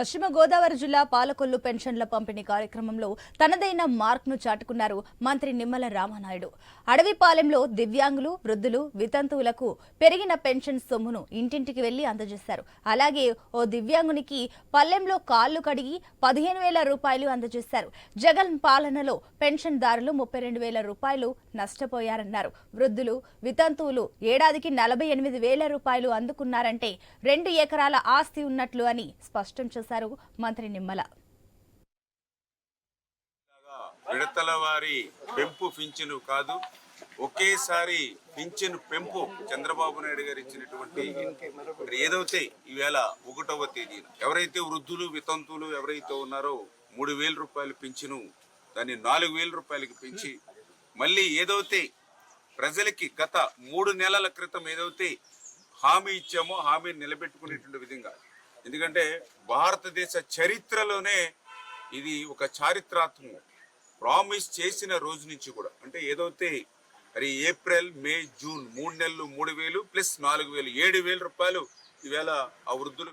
పశ్చిమ గోదావరి జిల్లా పాలకొల్లు పెన్షన్ల పంపిణీ కార్యక్రమంలో తనదైన మార్క్ను చాటుకున్నారు మంత్రి నిమ్మల రామానాయుడు. అడవిపాలెంలో దివ్యాంగులు వృద్ధులు వితంతువులకు పెరిగిన పెన్షన్ సొమ్మును ఇంటింటికి వెళ్ళి అందజేశారు. అలాగే ఓ దివ్యాంగునికి పల్లెంలో కాళ్ళు కడిగి పదిహేను వేల రూపాయలు అందజేశారు. జగన్ పాలనలో పెన్షన్దారులు ముప్పై రెండు వేల రూపాయలు నష్టపోయారన్నారు. వృద్ధులు వితంతువులు ఏడాదికి నలభై ఎనిమిది వేల రూపాయలు అందుకున్నారంటే రెండు ఎకరాల ఆస్తి ఉన్నట్లు అని స్పష్టం చేశారు. మంత్రి నిమ్మల. విడతల వారి పెంపు పింఛను కాదు ఒకేసారి పింఛను పెంపు చంద్రబాబు నాయుడు గారు ఇచ్చినటువంటి ఏదైతే ఈవేళ ఒకటవ తేదీన ఎవరైతే వృద్ధులు వితంతువులు ఎవరైతే ఉన్నారో మూడు వేల రూపాయలు పింఛను దాన్ని నాలుగు వేల రూపాయలకి పెంచి మళ్ళీ ఏదైతే ప్రజలకి గత మూడు నెలల క్రితం ఏదైతే హామీ ఇచ్చామో హామీని నిలబెట్టుకునేటువంటి విధంగా ఎందుకంటే భారతదేశ చరిత్రలోనే ఇది ఒక చారిత్రాత్మకం. ప్రామిస్ చేసిన రోజు నుంచి కూడా. అంటే ఏదైతే మరి ఏప్రిల్ మే జూన్ మూడు నెలలు మూడు వేలు ప్లస్ నాలుగు వేలు ఏడు వేల రూపాయలు ఈవేళ ఆ వృద్ధులు